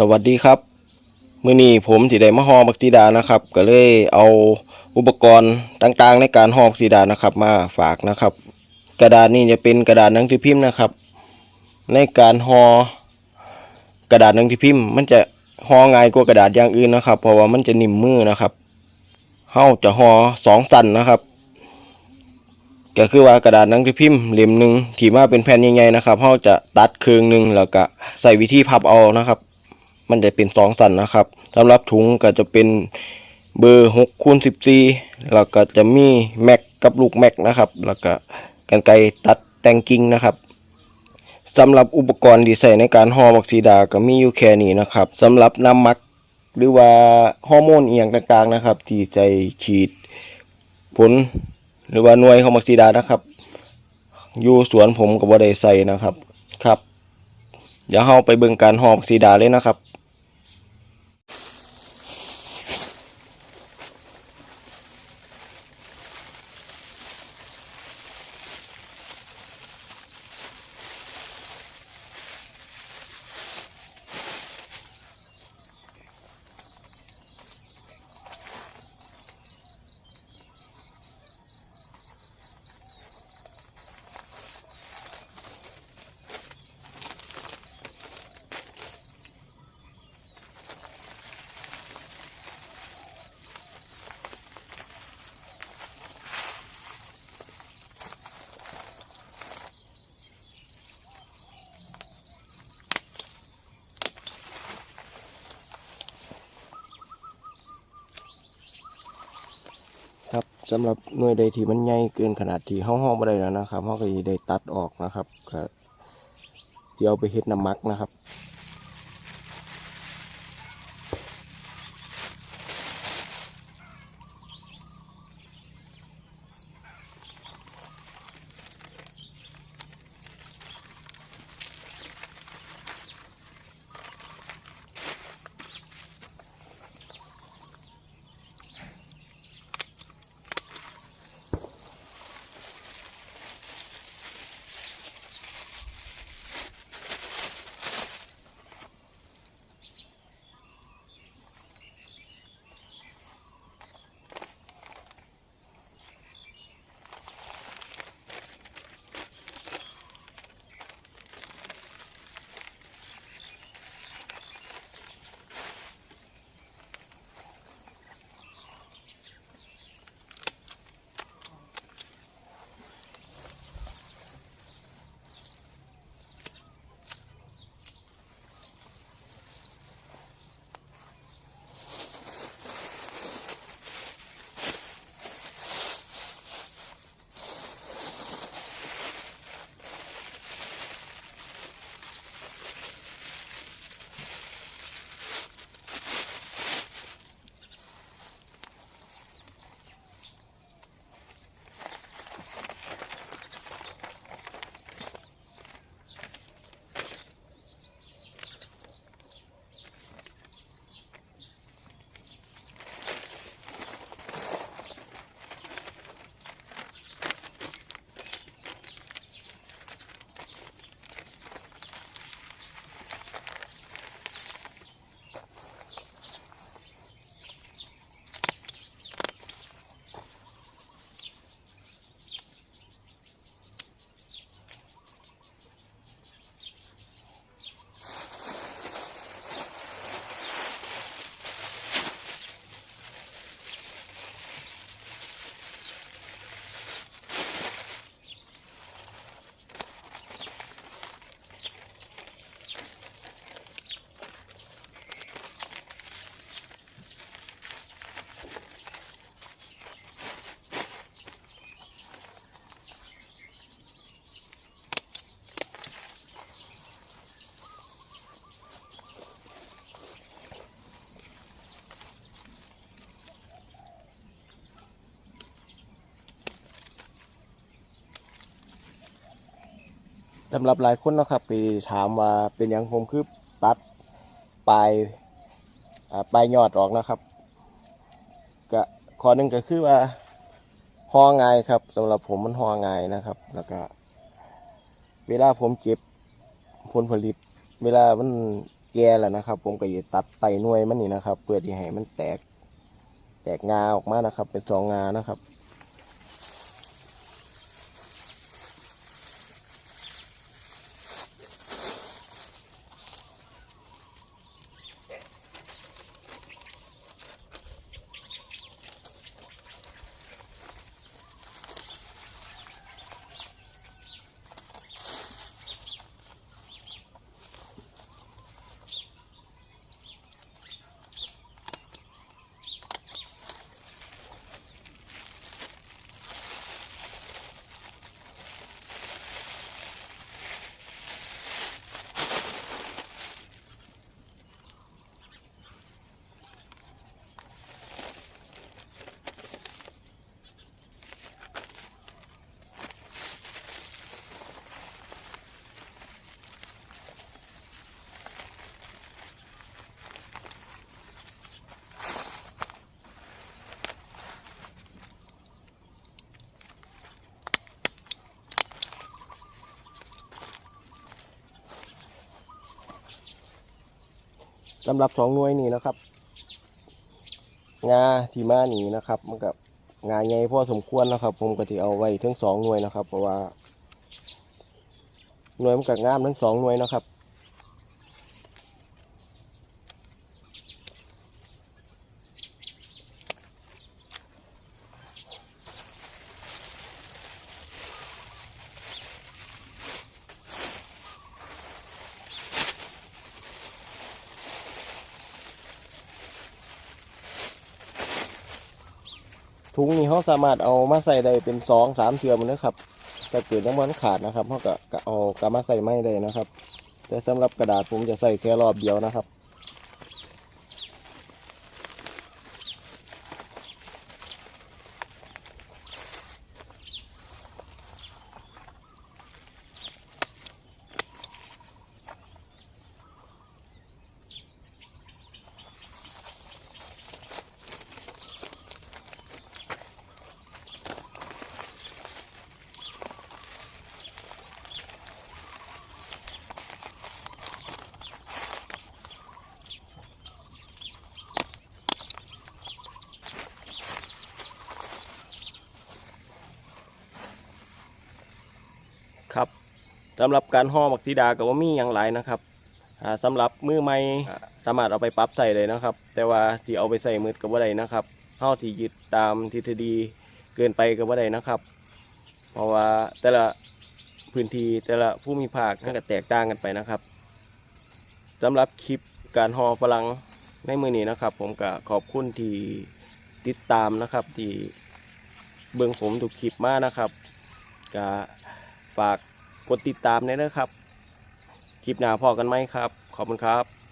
สวัสดีครับมื้อนี้ผมสิได้มาฮอบักซีดานะครับ ก็เลยเอาอุปกรณ์ต่างๆ ในการฮอบักซีดานะครับ มาฝากนะครับ กระดาษนี้จะเป็นกระดาษหนังสือพิมพ์นะครับ ในการฮอกระดาษหนังสือพิมพ์ มันจะฮอง่ายกว่ากระดาษอย่างอื่นนะครับ เพราะว่ามันจะนิ่มมือนะครับเฮาจะฮอสองสันนะครับก็คือว่ากระดาษหนังสือพิมพ์เล่มหนึ่งที่มาเป็นแผ่นใหญ่ๆนะครับเฮาจะตัดครึ่งหนึ่งแล้วก็ใส่วิธีพับเอานะครับ มันจะเป็นสองสันนะครับสำหรับถุงก็จะเป็นเบอร์หกคูณสิบสี่แล้วก็จะมีแม็กกับลูกแม็กนะครับ แล้วก็กันไกตัดแต่งกิ่งนะครับสำหรับอุปกรณ์ที่ใส่ในการห่อบักซีดาก็มีอยู่แค่นี้นะครับสำหรับน้ำมักหรือว่าฮอร์โมนเอียงต่างๆนะครับ ที่ใส่ฉีดผลหรือว่าหน่วยของบักซีดานะครับ อยู่สวนผมก็บ่ได้ใส่นะครับครับ เดี๋ยวเราไปเบิ่งการห่อบักซีดาเลยนะครับ สำหรับหน่วยใดที่มันใหญ่เกินขนาดที่ห้องห้องไ่ได้แล้วนะครับห้องก็จะได้ตัดออกนะครับก็สิเอาไปเฮ็ดน้ำมักนะครับ สำหรับหลายคนนะครับที่ถามว่าเป็นหยังผมคือตัดปลายปลายยอดออกนะครับก็ข้อหนึ่งก็คือว่าห่อง่ายครับสำหรับผมมันห่อง่ายนะครับ แล้วก็ เวลาผมเก็บผลผลิต เวลามันแก่แล้วนะครับ ผมก็จะตัดไตหน่วยมันนี่นะครับ เพื่อที่ให้มันแตก แตกงาออกมานะครับ เป็นสองงานะครับ สำหรับสองหน่วยนี้นะครับ งาที่มานีนะครับ มันกับงาใหญ่พอสมควรนะครับ ผมก็ที่เอาไว้ทั้งสองหน่วยนะครับ เพราะว่าหน่วยมันกับงามทั้งสองหน่วยนะครับ ถุงนี้เขาสามารถเอามาใส่ได้เป็นสองสามเทือมันนะครับแต่เกิดน้ำมันขาดนะครับเขาก็ก็เอากลับมาใส่ไม่ได้นะครับ แต่สำหรับกระดาษผมจะใส่แค่รอบเดียวนะครับ สำหรับการห่อบักซีดากับว่ามีอย่างไรนะครับอ่าสำหรับมือใหม่อ่าสามารถเอาไปปรับใส่เลยนะครับ แต่ว่าที่เอาไปใส่มืดกับว่าใดนะครับเท่าที่ยึดตามทฤษฎีเกินไปกับว่าใดนะครับ เพราะว่าแต่ละพื้นที่แต่ละผู้มีภาคมันก็แตกต่างกันไปนะครับสำหรับคลิปการห่อฝรั่งในมือนี้นะครับ ผมก็ขอบคุณที่ติดตามนะครับ ที่เบิ่งผมถูกคลิปมากนะครับก็ฝาก กดติดตามด้วยนะครับ คลิปหน้าพอกันไหมครับ ขอบคุณครับ